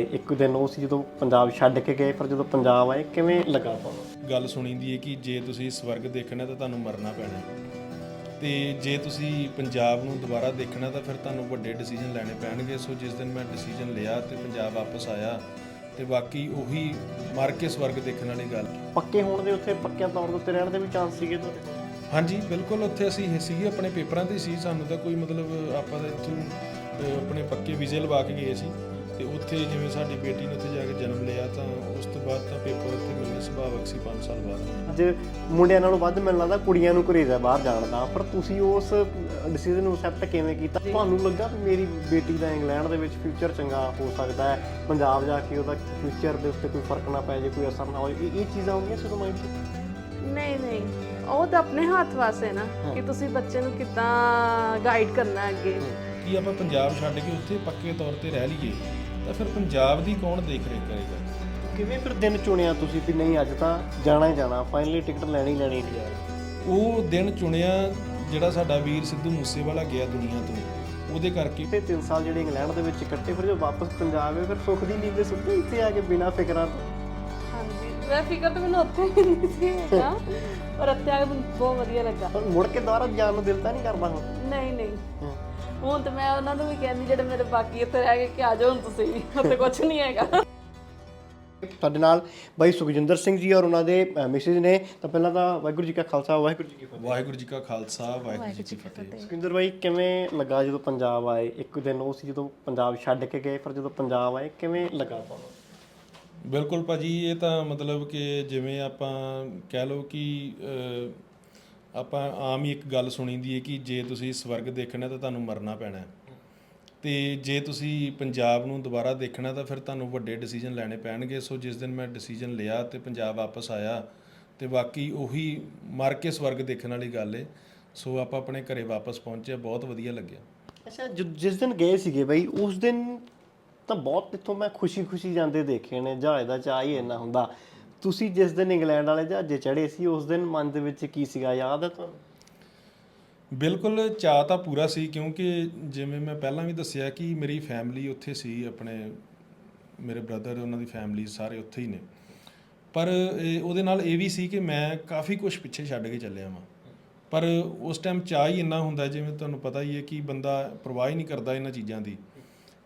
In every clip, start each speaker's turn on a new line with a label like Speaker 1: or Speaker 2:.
Speaker 1: ਇੱਕ ਦਿਨ ਉਹ ਸੀ ਜਦੋਂ ਪੰਜਾਬ ਛੱਡ ਕੇ ਗਏ ਪਰ ਜਦੋਂ ਪੰਜਾਬ ਆਏ ਕਿਵੇਂ ਲੱਗਾ ਤੁਹਾਨੂੰ?
Speaker 2: ਗੱਲ ਸੁਣੀ ਦੀ ਹੈ ਕਿ ਜੇ ਤੁਸੀਂ ਸਵਰਗ ਦੇਖਣਾ ਤਾਂ ਤੁਹਾਨੂੰ ਮਰਨਾ ਪੈਣਾ। ਤੇ ਜੇ ਤੁਸੀਂ ਪੰਜਾਬ ਨੂੰ ਦੁਬਾਰਾ ਦੇਖਣਾ ਤਾਂ ਫਿਰ ਤੁਹਾਨੂੰ ਵੱਡੇ ਡਿਸੀਜਨ ਲੈਣੇ ਪੈਣਗੇ। ਸੋ ਜਿਸ ਦਿਨ ਮੈਂ ਡਿਸੀਜਨ ਲਿਆ ਤੇ ਪੰਜਾਬ ਵਾਪਸ ਆਇਆ ਤੇ ਬਾਕੀ ਉਹੀ ਮਰ ਕੇ ਸਵਰਗ ਦੇਖਣ ਵਾਲੀ ਗੱਲ।
Speaker 1: ਪੱਕੇ ਹੋਣ ਦੇ ਉੱਥੇ ਪੱਕਿਆਂ ਤੌਰ ਦੇ ਉੱਤੇ ਰਹਿਣ ਦੇ ਵੀ ਚਾਂਸ ਸੀਗੇ ਤੁਹਾਡੇ?
Speaker 2: ਹਾਂਜੀ ਬਿਲਕੁਲ ਉੱਥੇ ਅਸੀਂ ਇਹ ਸੀਗੇ ਆਪਣੇ ਪੇਪਰਾਂ ਤੇ ਸੀ। ਸਾਨੂੰ ਤਾਂ ਕੋਈ ਮਤਲਬ ਆਪਾਂ ਤਾਂ ਇੱਥੋਂ ਅਹ, ਆਪਣੇ ਪੱਕੇ ਵੀਜ਼ੇ ਲਵਾ ਕੇ ਗਏ ਸੀ। ਤੇ ਉੱਥੇ ਜਿਵੇਂ ਸਾਡੀ ਬੇਟੀ ਨੇ ਉੱਥੇ ਜਾ ਕੇ ਜਨਮ ਲਿਆ ਤਾਂ ਉਸ ਤੋਂ ਬਾਅਦ ਤਾਂ ਪੇਪਰ ਉੱਥੇ ਮਿਲਣੇ ਸੁਭਾਵਕ ਸੀ 5 ਸਾਲ ਬਾਅਦ।
Speaker 1: ਅੱਜ ਮੁੰਡਿਆਂ ਨਾਲੋਂ ਵੱਧ ਮੈਨੂੰ ਲੱਗਦਾ ਕੁੜੀਆਂ ਨੂੰ ਘਰੇਜ਼ ਹੈ ਬਾਹਰ ਜਾਣ ਦਾ। ਪਰ ਤੁਸੀਂ ਉਸ ਡਿਸੀਜਨ ਨੂੰ ਐਕਸੈਪਟ ਕਿਵੇਂ ਕੀਤਾ? ਤੁਹਾਨੂੰ ਲੱਗਾ ਵੀ ਮੇਰੀ ਬੇਟੀ ਦਾ ਇੰਗਲੈਂਡ ਦੇ ਵਿੱਚ ਫਿਊਚਰ ਚੰਗਾ ਹੋ ਸਕਦਾ ਹੈ? ਪੰਜਾਬ ਜਾ ਕੇ ਉਹਦਾ ਫਿਊਚਰ ਦੇ ਉੱਤੇ ਕੋਈ ਫ਼ਰਕ ਨਾ ਪੈ ਜੇ ਕੋਈ ਅਸਰ ਨਾ ਹੋਏ? ਇਹ ਚੀਜ਼ਾਂ ਹੁੰਦੀਆਂ ਸੀ ਮਾਈਂਡ 'ਚ?
Speaker 3: ਨਹੀਂ ਨਹੀਂ। ਉਹ ਤਾਂ ਆਪਣੇ ਹੱਥ ਵਾਸੇ ਨਾ ਕਿ ਤੁਸੀਂ ਬੱਚੇ ਨੂੰ ਕਿੱਦਾਂ ਗਾਈਡ ਕਰਨਾ ਹੈ। ਅੱਗੇ
Speaker 2: ਕੀ ਆਪਾਂ ਪੰਜਾਬ ਛੱਡ ਕੇ ਉੱਥੇ ਪੱਕੇ ਤੌਰ ਤੇ ਰਹਿ ਲਈਏ? ਤਾਂ ਫਿਰ ਪੰਜਾਬ ਦੀ ਕੌਣ ਦੇਖ ਰੇਖ ਕਰੇਗਾ?
Speaker 1: ਕਿਵੇਂ ਫਿਰ ਦਿਨ ਚੁਣਿਆ ਤੁਸੀਂ ਵੀ ਨਹੀਂ ਅੱਜ ਤਾਂ ਜਾਣਾ ਹੀ ਜਾਣਾ ਫਾਈਨਲੀ ਟਿਕਟ ਲੈਣੀ ਹੀ ਲੈਣੀ ਸੀ
Speaker 2: ਉਹ ਦਿਨ ਚੁਣਿਆ ਜਿਹੜਾ ਸਾਡਾ ਵੀਰ ਸਿੱਧੂ ਮੂਸੇਵਾਲਾ ਗਿਆ ਦੁਨੀਆ ਤੋਂ ਉਹਦੇ ਕਰਕੇ।
Speaker 1: ਤੇ 3 ਸਾਲ ਜਿਹੜੇ ਇੰਗਲੈਂਡ ਦੇ ਵਿੱਚ ਕੱਟੇ ਫਿਰ ਜਦੋਂ ਵਾਪਸ ਪੰਜਾਬ ਆਏ ਫਿਰ ਸੁੱਖ ਦੀ ਨੀਂਦ ਸੁੱਤੇ ਇੱਥੇ ਆ ਕੇ ਬਿਨਾਂ ਫਿਕਰਾਂ ਤੋਂ।
Speaker 3: ਹਾਂਜੀ ਮੈਂ ਫਿਕਰ ਤਾਂ ਮੈਨੂੰ ਉੱਥੇ ਹੀ ਨਹੀਂ ਸੀ ਹੈਗਾ ਪਰ ਇੱਥੇ ਆ ਕੇ ਮੈਨੂੰ ਬਹੁਤ ਵਧੀਆ ਲੱਗਾ।
Speaker 1: ਪਰ ਮੁੜ ਕੇ ਦੁਬਾਰਾ ਜਾਣ ਨੂੰ ਦਿਲ ਤਾਂ ਨਹੀਂ ਕਰਦਾ ਹੁਣ?
Speaker 3: ਨਹੀਂ ਨਹੀਂ। ਹੁਣ ਤੇ ਮੈਂ ਉਹਨਾਂ ਨੂੰ ਵੀ ਕਹਿੰਦੀ ਜਿਹੜੇ ਮੇਰੇ ਬਾਕੀ ਇੱਥੇ ਰਹਿ ਗਏ ਕਿ ਆ ਜਾਓ ਹੁਣ ਤੁਸੀਂ। ਵੀ ਉੱਥੇ ਕੁਝ ਨਹੀਂ ਹੈਗਾ।
Speaker 1: ਸਾਡੇ ਨਾਲ ਬਾਈ ਸੁਖਜਿੰਦਰ ਸਿੰਘ ਜੀ ਔਰ ਉਹਨਾਂ ਦੇ ਮੈਸੇਜ ਨੇ। ਤਾਂ ਪਹਿਲਾਂ ਤਾਂ ਵਾਹਿਗੁਰੂ ਜੀ ਕਾ ਖਾਲਸਾ ਵਾਹਿਗੁਰੂ ਜੀ ਕੀ ਫਤਿਹ।
Speaker 2: ਵਾਹਿਗੁਰੂ ਜੀ ਕਾ ਖਾਲਸਾ ਵਾਹਿਗੁਰੂ ਜੀ ਕੀ ਫਤਿਹ।
Speaker 1: ਸੁਖਜਿੰਦਰ ਬਾਈ ਕਿਵੇਂ ਲੱਗਾ ਜਦੋਂ ਪੰਜਾਬ ਆਏ? ਇੱਕ ਦਿਨ ਉਹ ਸੀ ਜਦੋਂ ਪੰਜਾਬ ਛੱਡ ਕੇ ਗਏ ਪਰ ਜਦੋਂ ਪੰਜਾਬ ਆਏ ਕਿਵੇਂ ਲੱਗਾ ਤੁਹਾਨੂੰ?
Speaker 2: ਬਿਲਕੁਲ ਭਾਜੀ ਇਹ ਤਾਂ ਮਤਲਬ ਕਿ ਜਿਵੇਂ ਆਪਾਂ ਕਹਿ ਲਓ ਕਿ ਆਪਾਂ ਆਮ ਹੀ ਇੱਕ ਗੱਲ ਸੁਣੀ ਦੀ ਹੈ ਕਿ ਜੇ ਤੁਸੀਂ ਸਵਰਗ ਦੇਖਣਾ ਤਾਂ ਤੁਹਾਨੂੰ ਮਰਨਾ ਪੈਣਾ ਹੈ। ਤੇ ਜੇ ਤੁਸੀਂ ਪੰਜਾਬ ਨੂੰ ਦੁਬਾਰਾ ਦੇਖਣਾ ਤਾਂ ਫਿਰ ਤੁਹਾਨੂੰ ਵੱਡੇ ਡਿਸੀਜਨ ਲੈਣੇ ਪੈਣਗੇ। ਸੋ ਜਿਸ ਦਿਨ ਮੈਂ ਡਿਸੀਜਨ ਲਿਆ ਤੇ ਪੰਜਾਬ ਵਾਪਸ ਆਇਆ ਤੇ ਬਾਕੀ ਉਹੀ ਮਰ ਕੇ ਸਵਰਗ ਦੇਖਣ ਵਾਲੀ ਗੱਲ ਏ ਸੋ ਆਪਾਂ ਆਪਣੇ ਘਰੇ ਵਾਪਸ ਪਹੁੰਚੇ, ਬਹੁਤ ਵਧੀਆ ਲੱਗਿਆ।
Speaker 1: ਅੱਛਾ, ਜਿ- ਜਿਸ ਦਿਨ ਗਏ ਸੀਗੇ ਬਈ, ਉਸ ਦਿਨ ਤਾਂ ਬਹੁਤ ਇੱਥੋਂ ਮੈਂ ਖੁਸ਼ੀ-ਖੁਸ਼ੀ ਜਾਂਦੇ ਦੇਖੇ ਨੇ ਜਹਾਜ਼ ਦਾ ਚਾਹ ਹੀ ਇੰਨਾ ਹੁੰਦਾ। ਤੁਸੀਂ ਜਿਸ ਦਿਨ ਇੰਗਲੈਂਡ ਵਾਲੇ ਜਹਾਜ਼ੇ ਚੜ੍ਹੇ ਸੀ, ਉਸ ਦਿਨ ਮਨ ਦੇ ਵਿੱਚ ਕੀ ਸੀਗਾ? ਯਾਦ ਹੈ ਤੁਹਾਨੂੰ?
Speaker 2: ਬਿਲਕੁਲ, ਚਾਅ ਤਾਂ ਪੂਰਾ ਸੀ, ਕਿਉਂਕਿ ਜਿਵੇਂ ਮੈਂ ਪਹਿਲਾਂ ਵੀ ਦੱਸਿਆ ਕਿ ਮੇਰੀ ਫੈਮਿਲੀ ਉੱਥੇ ਸੀ, ਆਪਣੇ ਮੇਰੇ ਬ੍ਰਦਰ ਉਹਨਾਂ ਦੀ ਫੈਮਿਲੀ ਸਾਰੇ ਉੱਥੇ ਹੀ ਨੇ। ਪਰ ਇਹ- ਉਹਦੇ ਨਾਲ ਇਹ ਵੀ ਸੀ ਕਿ ਮੈਂ ਕਾਫੀ ਕੁਝ ਪਿੱਛੇ ਛੱਡ ਕੇ ਚੱਲਿਆ ਵਾਂ। ਪਰ ਉਸ ਟਾਈਮ ਚਾਹ ਹੀ ਇੰਨਾ ਹੁੰਦਾ, ਜਿਵੇਂ ਤੁਹਾਨੂੰ ਪਤਾ ਹੀ ਹੈ ਕਿ ਬੰਦਾ ਪਰਵਾਹ ਹੀ ਨਹੀਂ ਕਰਦਾ ਇਹਨਾਂ ਚੀਜ਼ਾਂ ਦੀ।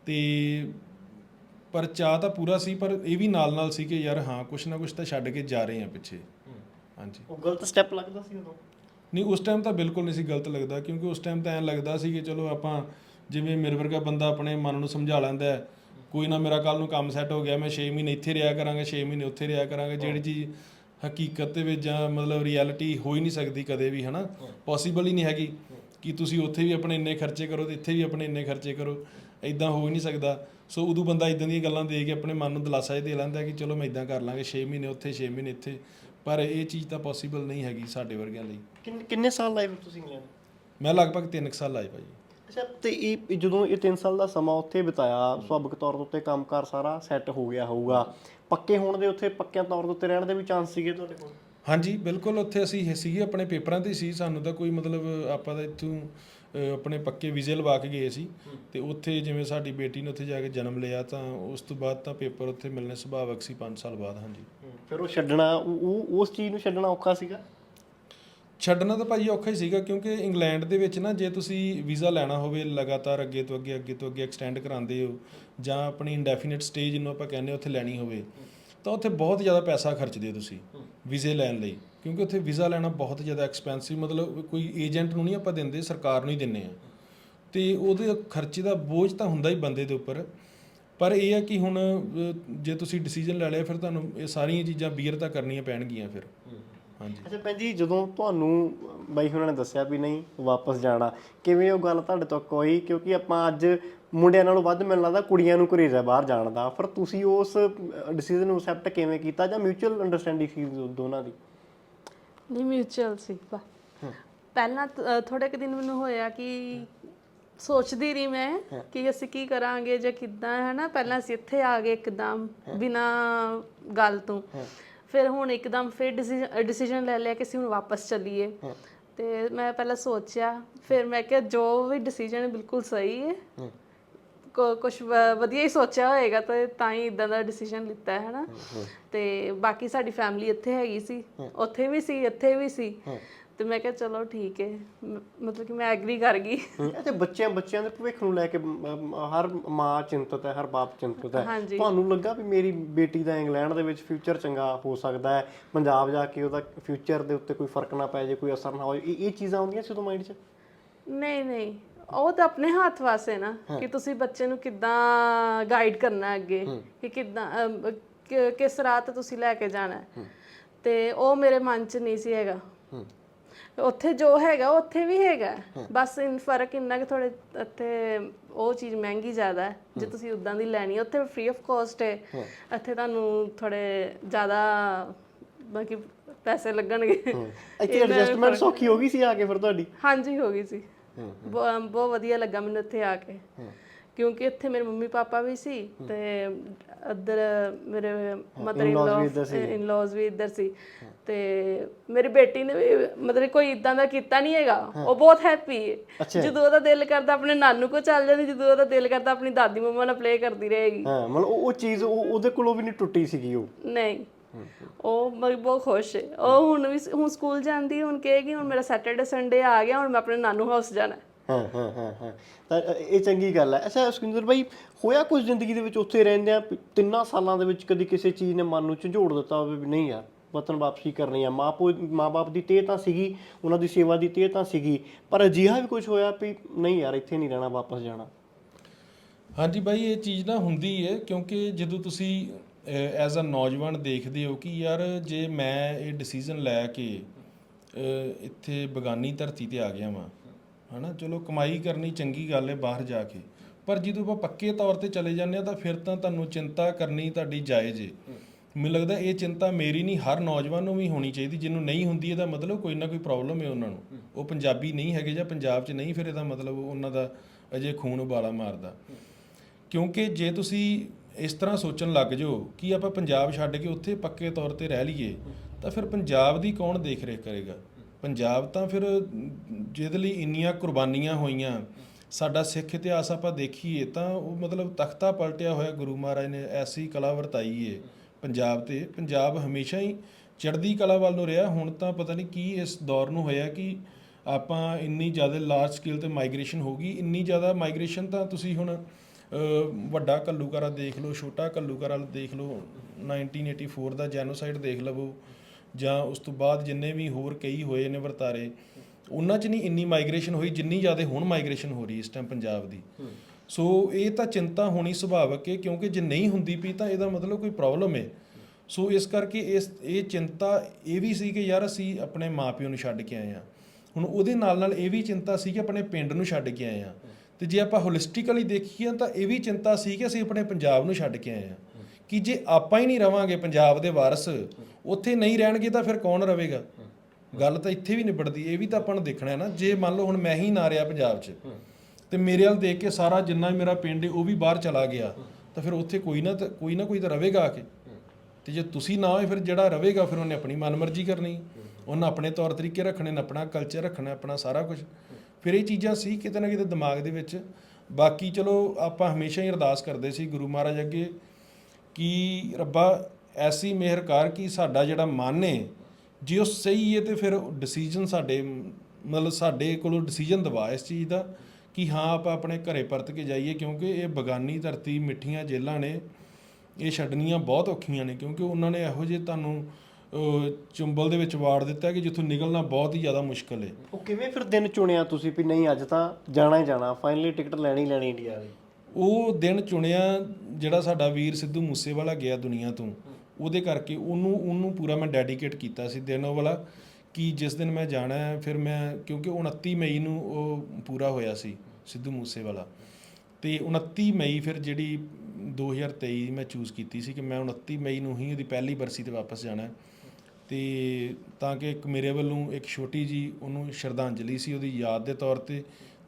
Speaker 2: ਤੇ ਪਰ ਚਾਹ ਤਾਂ ਪੂਰਾ ਸੀ ਪਰ ਇਹ ਵੀ ਨਾਲ ਨਾਲ ਸੀ ਕਿ ਯਾਰ ਹਾਂ ਕੁਝ ਨਾ ਕੁਝ ਤਾਂ ਛੱਡ ਕੇ ਜਾ ਰਹੇ ਆ ਪਿੱਛੇ। ਹਾਂਜੀ।
Speaker 1: ਉਹ ਗਲਤ ਸਟੈਪ ਲੱਗਦਾ ਸੀ ਉਦੋਂ?
Speaker 2: ਨਹੀਂ ਉਸ ਟਾਈਮ ਤਾਂ ਬਿਲਕੁਲ ਨਹੀਂ ਸੀ ਗਲਤ ਲੱਗਦਾ ਕਿਉਂਕਿ ਉਸ ਟਾਈਮ ਤਾਂ ਐਂ ਲੱਗਦਾ ਸੀ ਕਿ ਚਲੋ ਆਪਾਂ ਜਿਵੇਂ ਮੇਰੇ ਵਰਗਾ ਬੰਦਾ ਆਪਣੇ ਮਨ ਨੂੰ ਸਮਝਾ ਲੈਂਦਾ ਹੈ, ਕੋਈ ਨਾ ਮੇਰਾ ਕੱਲ ਨੂੰ ਕੰਮ ਸੈੱਟ ਹੋ ਗਿਆ ਮੈਂ 6 ਮਹੀਨੇ ਇੱਥੇ ਰਿਹਾ ਕਰਾਂਗਾ 6 ਮਹੀਨੇ ਉੱਥੇ ਰਿਹਾ ਕਰਾਂਗਾ ਜਿਹੜੀ ਚੀਜ਼ ਹਕੀਕਤ ਦੇ ਵਿੱਚ ਜਾਂ ਮਤਲਬ ਰਿਐਲਿਟੀ ਹੋ ਹੀ ਨਹੀਂ ਸਕਦੀ ਕਦੇ ਵੀ ਹਨਾ? ਪੋਸੀਬਲ ਹੀ ਨਹੀਂ ਹੈਗੀ ਕਿ ਤੁਸੀਂ ਉੱਥੇ ਵੀ ਆਪਣੇ ਇੰਨੇ ਖਰਚੇ ਕਰੋ ਤੇ ਇੱਥੇ ਵੀ ਆਪਣੇ ਇੰਨੇ ਖਰਚੇ ਕਰੋ ਇਦਾਂ ਹੋ ਹੀ ਨਹੀਂ ਸਕਦਾ। ਸੋ ਉਦੋਂ ਬੰਦਾ ਇਦਾਂ ਦੀਆਂ ਗੱਲਾਂ ਦੇ ਕੇ ਆਪਣੇ ਮਨ ਨੂੰ ਦਿਲਾਸਾ ਇਹ ਦੇ ਲੈਂਦਾ ਕਿ ਚਲੋ ਮੈਂ ਇਦਾਂ ਕਰ ਲਾਂਗੇ 6 ਮਹੀਨੇ ਉੱਥੇ 6 ਮਹੀਨੇ ਇੱਥੇ। ਪਰ ਇਹ ਚੀਜ਼ ਤਾਂ ਪੋਸੀਬਲ ਨਹੀਂ ਹੈਗੀ ਸਾਡੇ ਵਰਗਿਆਂ ਲਈ।
Speaker 1: ਕਿੰਨੇ ਕਿੰਨੇ ਸਾਲ ਲਾਏ ਤੁਸੀਂ ਇੰਗਲੈਂਡ?
Speaker 2: ਮੈਂ ਲਗਭਗ 3 ਸਾਲ ਲਾਏ ਭਾਜੀ।
Speaker 1: ਅੱਛਾ ਤੇ ਇਹ ਜਦੋਂ ਇਹ 3 ਸਾਲ ਦਾ ਸਮਾਂ ਉੱਥੇ ਬਿਤਾਇਆ ਸੁਭਾਵਿਕ ਤੌਰ ਦੇ ਉੱਤੇ ਕੰਮਕਾਰ ਸਾਰਾ ਸੈੱਟ ਹੋ ਗਿਆ ਹੋਊਗਾ। ਪੱਕੇ ਹੋਣ ਦੇ ਉੱਥੇ ਪੱਕਿਆਂ ਤੌਰ ਦੇ ਉੱਤੇ ਰਹਿਣ ਦੇ ਵੀ ਚਾਂਸ ਸੀਗੇ ਤੁਹਾਡੇ ਕੋਲ?
Speaker 2: ਹਾਂਜੀ ਬਿਲਕੁਲ ਉੱਥੇ ਅਸੀਂ ਸੀਗੇ ਆਪਣੇ ਪੇਪਰਾਂ ਤੇ ਸੀ। ਸਾਨੂੰ ਤਾਂ ਕੋਈ ਮਤਲਬ ਆਪਾਂ ਤਾਂ ਇੱਥੋਂ ਆਪਣੇ ਪੱਕੇ ਵੀਜ਼ੇ ਲਵਾ ਕੇ ਗਏ ਸੀ। ਤੇ ਉੱਥੇ ਜਿਵੇਂ ਸਾਡੀ ਬੇਟੀ ਨੇ ਉੱਥੇ ਜਾ ਕੇ ਜਨਮ ਲਿਆ ਤਾਂ ਉਸ ਤੋਂ ਬਾਅਦ ਤਾਂ ਪੇਪਰ ਉੱਥੇ ਮਿਲਣੇ ਸੁਭਾਵਕ ਸੀ 5 ਸਾਲ ਬਾਅਦ ਹਾਂਜੀ।
Speaker 1: ਫਿਰ ਉਹ ਛੱਡਣਾ ਉਹ ਉਹ- ਉਸ ਚੀਜ਼ ਨੂੰ ਛੱਡਣਾ ਔਖਾ ਸੀਗਾ?
Speaker 2: ਛੱਡਣਾ ਤਾਂ ਭਾਜੀ ਔਖਾ ਹੀ ਸੀਗਾ ਕਿਉਂਕਿ ਇੰਗਲੈਂਡ ਦੇ ਵਿੱਚ ਨਾ ਜੇ ਤੁਸੀਂ ਵੀਜ਼ਾ ਲੈਣਾ ਹੋਵੇ ਲਗਾਤਾਰ ਅੱਗੇ ਤੋਂ ਅੱਗੇ ਅੱਗੇ ਤੋਂ ਅੱਗੇ ਐਕਸਟੈਂਡ ਕਰਾਉਂਦੇ ਹੋ ਜਾਂ ਆਪਣੀ ਇੰਡੈਫੀਨਿਟ ਸਟੇ ਜਿਹਨੂੰ ਆਪਾਂ ਕਹਿੰਦੇ ਉੱਥੇ ਲੈਣੀ ਹੋਵੇ ਤਾਂ ਉੱਥੇ ਬਹੁਤ ਜ਼ਿਆਦਾ ਪੈਸਾ ਖਰਚਦੇ ਹੋ। ਤੁਸੀਂ ਵੀਜ਼ੇ ਲੈਣ ਲਈ ਕਿਉਂਕਿ ਉੱਥੇ ਵੀਜ਼ਾ ਲੈਣਾ ਬਹੁਤ ਜ਼ਿਆਦਾ ਐਕਸਪੈਂਸਿਵ ਮਤਲਬ ਕੋਈ ਏਜੰਟ ਨੂੰ ਨਹੀਂ ਆਪਾਂ ਦਿੰਦੇ ਸਰਕਾਰ ਨੂੰ ਹੀ ਦਿੰਨੇ ਆ। ਤੇ ਉਹਦੇ ਖਰਚੇ ਦਾ ਬੋਝ ਤਾਂ ਹੁੰਦਾ ਹੀ ਬੰਦੇ ਦੇ ਉੱਪਰ। ਪਰ ਇਹ ਹੈ ਕਿ ਹੁਣ ਜੇ ਤੁਸੀਂ ਡਿਸੀਜਨ ਲੈ ਲਿਆ ਫਿਰ ਤੁਹਾਨੂੰ ਇਹ ਸਾਰੀਆਂ ਚੀਜ਼ਾਂ ਬੀਅਰ ਤਾਂ ਕਰਨੀਆਂ ਪੈਣਗੀਆਂ ਫਿਰ। ਹਾਂਜੀ।
Speaker 1: ਅੱਛਾ ਭੈਣ ਜੀ ਜਦੋਂ ਤੁਹਾਨੂੰ ਬਾਈ ਹੁਣਾਂ ਨੇ ਦੱਸਿਆ ਵੀ ਨਹੀਂ ਵਾਪਸ ਜਾਣਾ ਕਿਵੇਂ ਉਹ ਗੱਲ ਤੁਹਾਡੇ ਤੋਂ ਕੋਈ? ਕਿਉਂਕਿ ਆਪਾਂ ਅੱਜ ਮੁੰਡਿਆਂ ਨਾਲੋਂ ਵੱਧ ਮੈਨੂੰ ਲੱਗਦਾ ਕੁੜੀਆਂ ਨੂੰ ਘਰੇਜ਼ ਹੈ ਬਾਹਰ ਜਾਣ ਦਾ। ਪਰ ਤੁਸੀਂ ਉਸ ਡਿਸੀਜਨ ਨੂੰ ਐਕਸੈਪਟ ਕਿਵੇਂ ਕੀਤਾ ਜਾਂ ਮਿਊਚੁਅਲ ਅੰਡਰਸਟੈਂਡਿੰਗ ਸੀ ਦੋਨਾਂ ਦੀ?
Speaker 3: ਨਹੀਂ ਮਿਊਚੁਅਲ ਸੀ ਵਾ ਪਹਿਲਾਂ ਥੋੜੇ ਕੁ ਦਿਨ ਮੈਨੂੰ ਹੋਇਆ ਕਿ ਸੋਚਦੀ ਰਹੀ ਮੈਂ ਕਿ ਅਸੀਂ ਕੀ ਕਰਾਂਗੇ ਜਾਂ ਕਿੱਦਾਂ ਹੈ ਨਾ ਪਹਿਲਾਂ ਅਸੀਂ ਇੱਥੇ ਆ ਗਏ ਇੱਕਦਮ ਬਿਨਾ ਗੱਲ ਤੋਂ। ਫਿਰ ਹੁਣ ਇੱਕਦਮ ਫਿਰ ਡਿਸੀਜਨ ਲੈ ਲਿਆ ਕਿ ਅਸੀਂ ਹੁਣ ਵਾਪਸ ਚੱਲੀਏ। ਤੇ ਮੈਂ ਪਹਿਲਾਂ ਸੋਚਿਆ ਫਿਰ ਮੈਂ ਕਿਹਾ ਜੋ ਵੀ ਡਿਸੀਜਨ ਬਿਲਕੁਲ ਸਹੀ ਹੈ। ਕੁਝ ਵਧੀਆ ਹੀ ਸੋਚਿਆ ਹੋਏਗਾ ਤੇ ਤਾਂ ਹੀ ਇਦਾਂ ਦਾ ਡਿਸੀਜਨ ਲਿੱਤਾ ਹੈ ਹਨਾ। ਤੇ ਬਾਕੀ ਸਾਡੀ ਫੈਮਿਲੀ ਇੱਥੇ ਹੈਗੀ ਸੀ। ਉੱਥੇ ਵੀ ਸੀ ਇੱਥੇ ਵੀ ਸੀ। ਤੇ ਮੈਂ ਕਿਹਾ ਚਲੋ ਠੀਕ ਹੈ ਮਤਲਬ ਕਿ ਮੈਂ ਐਗਰੀ ਕਰ ਗਈ।
Speaker 1: ਅੱਛਾ ਬੱਚਿਆਂ ਬੱਚਿਆਂ ਦੇ ਭਵਿੱਖ ਨੂੰ ਲੈ ਕੇ ਹਰ ਮਾਂ ਚਿੰਤਤ ਹੈ ਹਰ ਬਾਪ ਚਿੰਤਤ ਹੈ। ਤੁਹਾਨੂੰ ਲੱਗਾ ਵੀ ਮੇਰੀ ਬੇਟੀ ਦਾ ਇੰਗਲੈਂਡ ਦੇ ਵਿੱਚ ਫਿਊਚਰ ਚੰਗਾ ਹੋ ਸਕਦਾ ਹੈ? ਪੰਜਾਬ ਜਾ ਕੇ ਉਹਦਾ ਫਿਊਚਰ ਦੇ ਉੱਤੇ ਕੋਈ ਫ਼ਰਕ ਨਾ ਪੈ ਜੇ ਕੋਈ ਅਸਰ ਨਾ ਹੋਏ ਇਹ ਚੀਜ਼ਾਂ ਆਉਂਦੀਆਂ ਸੀ ਉਦੋਂ ਮਾਈਂਡ 'ਚ?
Speaker 3: ਨਹੀਂ ਨਹੀਂ। ਉਹ ਤਾਂ ਆਪਣੇ ਹੱਥ ਵਾਸੇ ਨਾ ਕਿ ਤੁਸੀਂ ਬੱਚੇ ਨੂੰ ਕਿੱਦਾਂ ਗਾਈਡ ਕਰਨਾ ਅੱਗੇ ਕਿ ਕਿੱਦਾਂ ਅਮ, ਕਿ- ਕਿਸ ਰਾਹ ਤੇ ਤੁਸੀਂ ਲੈ ਕੇ ਜਾਣਾ ਹੈ। ਤੇ ਉਹ ਮੇਰੇ ਮਨ 'ਚ ਨਹੀਂ ਸੀ ਹੈਗਾ। ਉੱਥੇ ਜੋ ਹੈਗਾ ਉੱਥੇ ਵੀ ਹੈਗਾ। ਬਸ ਇਨ ਫ਼ਰਕ ਇੰਨਾ ਕਿ ਥੋੜੇ ਇੱਥੇ ਉਹ ਚੀਜ਼ ਮਹਿੰਗੀ ਜ਼ਿਆਦਾ ਹੈ ਜੇ ਤੁਸੀਂ ਉਦਾਂ ਦੀ ਲੈਣੀ ਹੈ। ਉੱਥੇ ਫ੍ਰੀ ਆਫ ਕਾਸਟ ਹੈ। ਇੱਥੇ ਤੁਹਾਨੂੰ ਥੋੜੇ ਜ਼ਿਆਦਾ ਬਾਕੀ ਪੈਸੇ ਲੱਗਣਗੇ।
Speaker 1: ਇੱਥੇ ਐਡਜਸਟਮੈਂਟ ਸੌਖੀ ਹੋ ਗਈ ਸੀ ਆ ਕੇ ਫਿਰ ਤੁਹਾਡੀ?
Speaker 3: ਹਾਂਜੀ ਹੋ ਗਈ ਸੀ। ਬਹੁ- ਬਹੁਤ ਵਧੀਆ ਲੱਗਾ ਮੈਨੂੰ ਇੱਥੇ ਆ ਕੇ। ਕਿਉਂਕਿ ਇੱਥੇ ਮੇਰੇ ਮੰਮੀ ਪਾਪਾ ਵੀ ਸੀ ਤੇ ਇੱਧਰ ਮੇਰੇ ਮਦਰ ਇਨ
Speaker 1: in-laws ਵੀ ਇੱਧਰ
Speaker 3: ਲਾਅ ਇਨ ਲਾਜ਼ ਵੀ ਇੱਧਰ ਸੀ। ਤੇ ਮੇਰੀ ਬੇਟੀ ਨੇ ਵੀ ਮਤਲਬ ਕੋਈ ਇਦਾਂ ਦਾ ਕੀਤਾ ਨਹੀਂ ਹੈਗਾ। ਉਹ ਬਹੁਤ ਹੈਪੀ ਹੈ ਜਦੋਂ ਉਹਦਾ ਦਿਲ ਕਰਦਾ ਆਪਣੇ ਨਾਨੂ ਕੋ ਚੱਲ ਜਾਂਦੀ ਜਦੋਂ ਉਹਦਾ ਦਿਲ ਕਰਦਾ ਆਪਣੀ ਦਾਦੀ ਮੰਮਾ ਨਾਲ ਪਲੇ ਕਰਦੀ ਰਹੇਗੀ।
Speaker 1: ਹਾਂ ਮਤਲਬ ਉਹ ਉਹ ਚੀਜ਼ ਉਹ ਉਹਦੇ ਕੋਲੋਂ ਵੀ ਨਹੀਂ ਟੁੱਟੀ ਸੀਗੀ ਉਹ?
Speaker 3: ਨਹੀਂ। ਉਹ ਮਤਲਬ ਬਹੁਤ ਖੁਸ਼ ਹੈ ਉਹ ਹੁਣ ਵੀ ਹੁਣ ਸਕੂਲ ਜਾਂਦੀ ਹੁਣ ਕਹੇਗੀ ਹੁਣ ਮੇਰਾ ਸੈਟਰਡੇ ਸੰਡੇ ਆ ਗਿਆ ਹੁਣ ਮੈਂ ਆਪਣੇ ਨਾਨੂ ਹਾਊਸ ਜਾਣਾ। ਹੈ।
Speaker 1: ਹਾਂ ਹਾਂ ਹਾਂ। ਤਾਂ ਇਹ ਚੰਗੀ ਗੱਲ ਹੈ ਅੱਛਾ ਸੁਖਿੰਦਰ ਭਾਈ ਹੋਇਆ ਕੁਝ ਜ਼ਿੰਦਗੀ ਦੇ ਵਿੱਚ ਉੱਥੇ ਰਹਿੰਦਿਆਂ ਵੀ ਤਿੰਨਾਂ ਸਾਲਾਂ ਦੇ ਵਿੱਚ ਕਦੀ ਕਿਸੇ ਚੀਜ਼ ਨੇ ਮਨ ਨੂੰ ਝੰਜੋੜ ਦਿੱਤਾ ਹੋਵੇ ਵੀ ਨਹੀਂ ਯਾਰ ਵਤਨ ਵਾਪਸੀ ਕਰਨੀ ਆ। ਮਾਪੋ ਮਾਪੇ ਦੀ ਤੇਹ ਤਾਂ ਸੀਗੀ ਉਹਨਾਂ ਦੀ ਸੇਵਾ ਦੀ ਤੇਹ ਤਾਂ ਸੀਗੀ। ਪਰ ਅਜਿਹਾ ਵੀ ਕੁਝ ਹੋਇਆ ਵੀ ਨਹੀਂ ਯਾਰ ਇੱਥੇ ਨਹੀਂ ਰਹਿਣਾ ਵਾਪਸ ਜਾਣਾ?
Speaker 2: ਹਾਂਜੀ ਬਾਈ ਇਹ ਚੀਜ਼ ਨਾ ਹੁੰਦੀ ਹੈ ਕਿਉਂਕਿ ਜਦੋਂ ਤੁਸੀਂ ਐਜ਼ ਅ ਨੌਜਵਾਨ ਦੇਖਦੇ ਹੋ ਕਿ ਯਾਰ ਜੇ ਮੈਂ ਇਹ ਡਿਸੀਜਨ ਲੈ ਕੇ ਇੱਥੇ ਬਗਾਨੀ ਧਰਤੀ ਤੇ ਆ ਗਿਆ ਵਾਂ, ਹਨਾ? ਚਲੋ ਕਮਾਈ ਕਰਨੀ ਚੰਗੀ ਗੱਲ ਹੈ ਬਾਹਰ ਜਾ ਕੇ, ਪਰ ਜਦੋਂ ਆਪਾਂ ਪੱਕੇ ਤੌਰ ਤੇ ਚਲੇ ਜਾਂਦੇ ਆ ਤਾਂ ਫਿਰ ਤਾਂ ਤੁਹਾਨੂੰ ਚਿੰਤਾ ਕਰਨੀ ਤੁਹਾਡੀ ਜਾਇਜ਼ ਏ। ਮੈਨੂੰ ਲੱਗਦਾ ਇਹ ਚਿੰਤਾ ਮੇਰੀ ਨਹੀਂ, ਹਰ ਨੌਜਵਾਨ ਨੂੰ ਵੀ ਹੋਣੀ ਚਾਹੀਦੀ, ਜਿਹਨੂੰ ਨਹੀਂ ਹੁੰਦੀ ਇਹਦਾ ਮਤਲਬ ਕੋਈ ਨਾ ਕੋਈ ਪ੍ਰੋਬਲਮ ਹੈ ਉਹਨਾਂ ਨੂੰ। ਉਹ ਪੰਜਾਬੀ ਨਹੀਂ ਹੈਗੇ ਜਾਂ ਪੰਜਾਬ 'ਚ ਨਹੀਂ ਫਿਰ ਇਹਦਾ ਮਤਲਬ ਉਹਨਾਂ ਦਾ ਅਜੇ ਖੂਨ ਉਬਾਲਾ ਮਾਰਦਾ। ਕਿਉਂਕਿ ਜੇ ਤੁਸੀਂ ਇਸ ਤਰ੍ਹਾਂ ਸੋਚਣ ਲੱਗ ਜਾਓ ਕਿ ਆਪਾਂ ਪੰਜਾਬ ਛੱਡ ਕੇ ਉੱਥੇ ਪੱਕੇ ਤੌਰ ਤੇ ਰਹਿ ਲਈਏ, ਤਾਂ ਫਿਰ ਪੰਜਾਬ ਦੀ ਕੌਣ ਦੇਖ ਰੇਖ ਕਰੇਗਾ? ਪੰਜਾਬ ਤਾਂ ਫਿਰ ਜਿਹਦੇ ਲਈ ਇੰਨੀਆਂ ਕੁਰਬਾਨੀਆਂ ਹੋਈਆਂ, ਸਾਡਾ ਸਿੱਖ ਇਤਿਹਾਸ ਆਪਾਂ ਦੇਖੀਏ ਤਾਂ ਉਹ ਮਤਲਬ ਤਖਤਾ ਪਲਟਿਆ ਹੋਇਆ ਗੁਰੂ ਮਹਾਰਾਜ ਨੇ, ਐਸੀ ਕਲਾ ਵਰਤਾਈ ਏ ਪੰਜਾਬ ਤੇ। ਪੰਜਾਬ ਹਮੇਸ਼ਾ ਹੀ ਚੜ੍ਹਦੀ ਕਲਾ ਵੱਲ ਨੂੰ ਰਿਹਾ, ਹੁਣ ਤਾਂ ਪਤਾ ਨਹੀਂ ਕੀ ਇਸ ਦੌਰ ਨੂੰ ਹੋਇਆ ਕਿ ਆਪਾਂ ਇੰਨੀ ਜ਼ਿਆਦਾ ਲਾਰਜ ਸਕੇਲ ਤੇ ਮਾਈਗ੍ਰੇਸ਼ਨ ਹੋ ਗਈ, ਇੰਨੀ ਜ਼ਿਆਦਾ ਮਾਈਗ੍ਰੇਸ਼ਨ ਤਾਂ ਤੁਸੀਂ ਹੁਣ ਵੱਡਾ ਕੱਲੂਕਾਰਾ ਦੇਖ ਲਓ ਛੋਟਾ ਕੱਲੂਕਾਰਾ ਦੇਖ ਲਓ 1984 ਦਾ ਜੈਨੋਸਾਈਡ ਦੇਖ ਲਵੋ ਜਾਂ ਉਸ ਤੋਂ ਬਾਅਦ ਜਿੰਨੇ ਵੀ ਹੋਰ ਕਈ ਹੋਏ ਨੇ ਵਰਤਾਰੇ ਉਹਨਾਂ 'ਚ ਨਹੀਂ ਇੰਨੀ ਮਾਈਗ੍ਰੇਸ਼ਨ ਹੋਈ ਜਿੰਨੀ ਜ਼ਿਆਦਾ ਹੁਣ ਮਾਈਗ੍ਰੇਸ਼ਨ ਹੋ ਰਹੀ ਇਸ ਟਾਈਮ ਪੰਜਾਬ ਦੀ। ਸੋ ਇਹ ਤਾਂ ਚਿੰਤਾ ਹੋਣੀ ਸੁਭਾਵਕ ਹੈ ਕਿਉਂਕਿ ਜੇ ਨਹੀਂ ਹੁੰਦੀ ਪਈ ਤਾਂ ਇਹਦਾ ਮਤਲਬ ਕੋਈ ਪ੍ਰੋਬਲਮ ਹੈ। ਸੋ ਇਸ ਕਰਕੇ ਇਸ ਇਹ ਚਿੰਤਾ ਇਹ ਵੀ ਸੀ ਕਿ ਯਾਰ ਅਸੀਂ ਆਪਣੇ ਮਾਪਿਓ ਨੂੰ ਛੱਡ ਕੇ ਆਏ ਆ ਹੁਣ ਉਹਦੇ ਨਾਲ ਨਾਲ ਇਹ ਵੀ ਚਿੰਤਾ ਸੀ ਕਿ ਆਪਣੇ ਪਿੰਡ ਨੂੰ ਛੱਡ ਕੇ ਆਏ ਆ ਤੇ ਜੇ ਆਪਾਂ ਹੋਲਿਸਟਿਕਲੀ ਦੇਖੀਏ ਤਾਂ ਇਹ ਵੀ ਚਿੰਤਾ ਸੀ ਕਿ ਅਸੀਂ ਆਪਣੇ ਪੰਜਾਬ ਨੂੰ ਛੱਡ ਕੇ ਆਏ ਆ ਕਿ ਜੇ ਆਪਾਂ ਹੀ ਨਹੀਂ ਰਵਾਂਗੇ, ਪੰਜਾਬ ਦੇ ਵਾਰਸ, ਉੱਥੇ ਨਹੀਂ ਰਹਿਣਗੇ ਤਾਂ ਫਿਰ ਕੌਣ ਰਵੇਗਾ? ਗੱਲ ਤਾਂ ਇੱਥੇ ਵੀ ਨਿਬੜਦੀ ਇਹ ਵੀ ਤਾਂ ਆਪਾਂ ਨੂੰ ਦੇਖਣਾ ਹੈ ਨਾ। ਜੇ ਮੰਨ ਲਓ ਹੁਣ ਮੈਂ ਹੀ ਨਾ ਰਿਹਾ ਪੰਜਾਬ 'ਚ, ਤੇ ਮੇਰੇ ਵੱਲ ਦੇਖ ਕੇ ਸਾਰਾ ਜਿੰਨਾ ਵੀ ਮੇਰਾ ਪਿੰਡ ਹੈ ਉਹ ਵੀ ਬਾਹਰ ਚਲਾ ਗਿਆ, ਤਾਂ ਫਿਰ ਉੱਥੇ ਕੋਈ ਨਾ ਤਾਂ, ਕੋਈ ਨਾ ਕੋਈ ਤਾਂ ਰਵੇਗਾ ਆ ਕੇ। ਤੇ ਜੇ ਤੁਸੀਂ ਨਾ ਹੋਏ, ਫਿਰ ਜਿਹੜਾ ਰਵੇਗਾ, ਫਿਰ ਉਹਨੇ ਆਪਣੀ ਮਨਮਰਜ਼ੀ ਕਰਨੀ। ਉਹਨੇ ਆਪਣੇ ਤੌਰ ਤਰੀਕੇ ਰੱਖਣੇ ਨੇ, ਆਪਣਾ ਕਲਚਰ ਰੱਖਣਾ, ਆਪਣਾ ਸਾਰਾ ਕੁਝ ਫਿਰ ਇਹ ਚੀਜ਼ਾਂ ਸੀ ਕਿਤੇ ਨਾ ਕਿਤੇ ਦਿਮਾਗ ਦੇ ਵਿੱਚ। ਬਾਕੀ ਚਲੋ ਆਪਾਂ ਹਮੇਸ਼ਾ ਹੀ ਅਰਦਾਸ ਕਰਦੇ ਸੀ ਗੁਰੂ ਮਹਾਰਾਜ ਅੱਗੇ ਕਿ ਰੱਬਾ, ਐਸੀ ਮਿਹਰ ਕਰ ਕਿ ਸਾਡਾ ਜਿਹੜਾ ਮਨ ਹੈ ਜੇ ਉਹ ਸਹੀ ਹੈ ਤੇ ਫਿਰ ਡਿਸੀਜਨ ਸਾਡੇ, ਮਤਲਬ ਸਾਡੇ ਕੋਲੋਂ ਡਿਸੀਜਨ ਦਵਾ ਇਸ ਚੀਜ਼ ਦਾ ਕਿ ਹਾਂ, ਆਪਾਂ ਆਪਣੇ ਘਰੇ ਪਰਤ ਕੇ ਜਾਈਏ ਕਿਉਂਕਿ ਇਹ ਬਗਾਨੀ ਧਰਤੀ, ਮਿੱਠੀਆਂ ਜੇਲਾਂ ਨੇ, ਇਹ ਛੱਡਣੀਆਂ ਬਹੁਤ ਔਖੀਆਂ ਨੇ ਕਿਉਂਕਿ ਉਹਨਾਂ ਨੇ ਇਹੋ ਜਿਹੇ ਤੁਹਾਨੂੰ ਚੁੰਬਲ ਦੇ ਵਿੱਚ ਵਾੜ ਦਿੱਤਾ ਕਿ ਜਿੱਥੋਂ ਨਿਕਲਣਾ ਬਹੁਤ ਹੀ ਜ਼ਿਆਦਾ ਮੁਸ਼ਕਲ ਹੈ
Speaker 1: ਉਹ ਕਿਵੇਂ ਫਿਰ ਦਿਨ ਚੁਣਿਆ ਤੁਸੀਂ ਵੀ ਨਹੀਂ ਅੱਜ ਤਾਂ ਜਾਣਾ ਹੀ ਜਾਣਾ ਫਾਈਨਲੀ ਟਿਕਟ ਲੈਣੀ ਲੈਣੀ ਇੰਡੀਆ ਦੀ
Speaker 2: ਉਹ ਦਿਨ ਚੁਣਿਆ ਜਿਹੜਾ ਸਾਡਾ ਵੀਰ ਸਿੱਧੂ ਮੂਸੇਵਾਲਾ ਗਿਆ ਦੁਨੀਆ ਤੋਂ ਉਹਦੇ ਕਰਕੇ ਉਹਨੂੰ ਉਹਨੂੰ ਪੂਰਾ ਮੈਂ ਡੈਡੀਕੇਟ ਕੀਤਾ ਸੀ ਦਿਨ ਉਹ ਵਾਲਾ ਕਿ ਜਿਸ ਦਿਨ ਮੈਂ ਜਾਣਾ ਹੈ ਫਿਰ ਮੈਂ ਕਿਉਂਕਿ 29 ਮਈ ਨੂੰ ਉਹ ਪੂਰਾ ਹੋਇਆ ਸੀ ਸਿੱਧੂ ਮੂਸੇਵਾਲਾ। ਤੇ 29 ਮਈ ਫਿਰ ਜਿਹੜੀ 2023 ਮੈਂ ਚੂਜ਼ ਕੀਤੀ ਸੀ ਕਿ ਮੈਂ 29 ਮਈ ਨੂੰ ਹੀ ਉਹਦੀ ਪਹਿਲੀ ਬਰਸੀ ਤੇ ਵਾਪਸ ਜਾਣਾ ਹੈ। ਤੇ ਤਾਂ ਕਿ ਇੱਕ ਮੇਰੇ ਵੱਲੋਂ ਇੱਕ ਛੋਟੀ ਜੀ ਉਹਨੂੰ ਸ਼ਰਧਾਂਜਲੀ ਸੀ ਉਹਦੀ ਯਾਦ ਦੇ ਤੌਰ ਤੇ